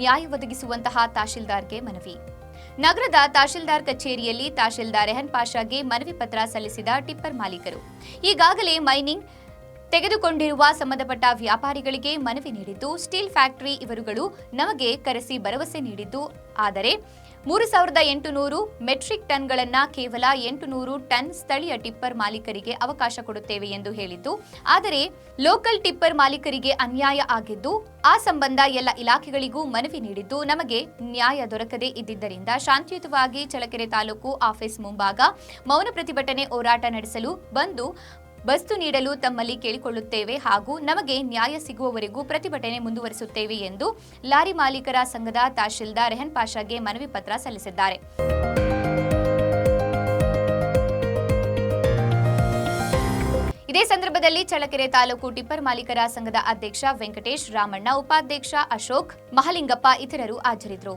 ನ್ಯಾಯ ಒದಗಿಸುವಂತಹ ತಹಶೀಲ್ದಾರ್ಗೆ ಮನವಿ. ನಗರದ ತಹಶೀಲ್ದಾರ್ ಕಚೇರಿಯಲ್ಲಿ ತಹಶೀಲ್ದಾರ್ ರೆಹನ್ ಪಾಷಾಗೆ ಮನವಿ ಪತ್ರ ಸಲ್ಲಿಸಿದ ಟಿಪ್ಪರ್ ಮಾಲೀಕರು. ಈಗಾಗಲೇ ಮೈನಿಂಗ್ ತೆಗೆದುಕೊಂಡಿರುವ ಸಂಬಂಧಪಟ್ಟ ವ್ಯಾಪಾರಿಗಳಿಗೆ ಮನವಿ ನೀಡಿದ್ದು, ಸ್ಟೀಲ್ ಫ್ಯಾಕ್ಟರಿ ಇವರುಗಳು ನಮಗೆ ಕರೆಸಿ ಭರವಸೆ ನೀಡಿದ್ದು, ಆದರೆ ಮೂರು ಸಾವಿರದ ಎಂಟುನೂರು ಮೆಟ್ರಿಕ್ ಟನ್ಗಳನ್ನ ಕೇವಲ ಎಂಟುನೂರು ಟನ್ ಸ್ಥಳೀಯ ಟಿಪ್ಪರ್ ಮಾಲೀಕರಿಗೆ ಅವಕಾಶ ಕೊಡುತ್ತೇವೆ ಎಂದು ಹೇಳಿದ್ದು, ಆದರೆ ಲೋಕಲ್ ಟಿಪ್ಪರ್ ಮಾಲೀಕರಿಗೆ ಅನ್ಯಾಯ ಆಗಿದ್ದು, ಆ ಸಂಬಂಧ ಎಲ್ಲ ಇಲಾಖೆಗಳಿಗೂ ಮನವಿ ನೀಡಿದ್ದು ನಮಗೆ ನ್ಯಾಯ ದೊರಕದೇ ಇದ್ದಿದ್ದರಿಂದ ಶಾಂತಿಯುತವಾಗಿ ಚಳಕೆರೆ ತಾಲೂಕು ಆಫೀಸ್ ಮುಂಭಾಗ ಮೌನ ಪ್ರತಿಭಟನೆ ಹೋರಾಟ ನಡೆಸಲು ಬಂದು ಬಸ್ತು ನೀಡಲು ತಮ್ಮಲ್ಲಿ ಕೇಳಿಕೊಳ್ಳುತ್ತೇವೆ ಹಾಗೂ ನಮಗೆ ನ್ಯಾಯ ಸಿಗುವವರೆಗೂ ಪ್ರತಿಭಟನೆ ಮುಂದುವರಿಸುತ್ತೇವೆ ಎಂದು ಲಾರಿ ಮಾಲೀಕರ ಸಂಘದ ತಹಶೀಲ್ದಾರ್ ರೆಹನ್ ಪಾಷಾಗೆ ಮನವಿ ಪತ್ರ ಸಲ್ಲಿಸಿದ್ದಾರೆ. ಇದೇ ಸಂದರ್ಭದಲ್ಲಿ ಚಳ್ಳಕೆರೆ ತಾಲೂಕು ಟಿಪ್ಪರ್ ಮಾಲೀಕರ ಸಂಘದ ಅಧ್ಯಕ್ಷ ವೆಂಕಟೇಶ್ ರಾಮಣ್ಣ, ಉಪಾಧ್ಯಕ್ಷ ಅಶೋಕ್, ಮಹಲಿಂಗಪ್ಪ ಇತರರು ಹಾಜರಿದ್ದರು.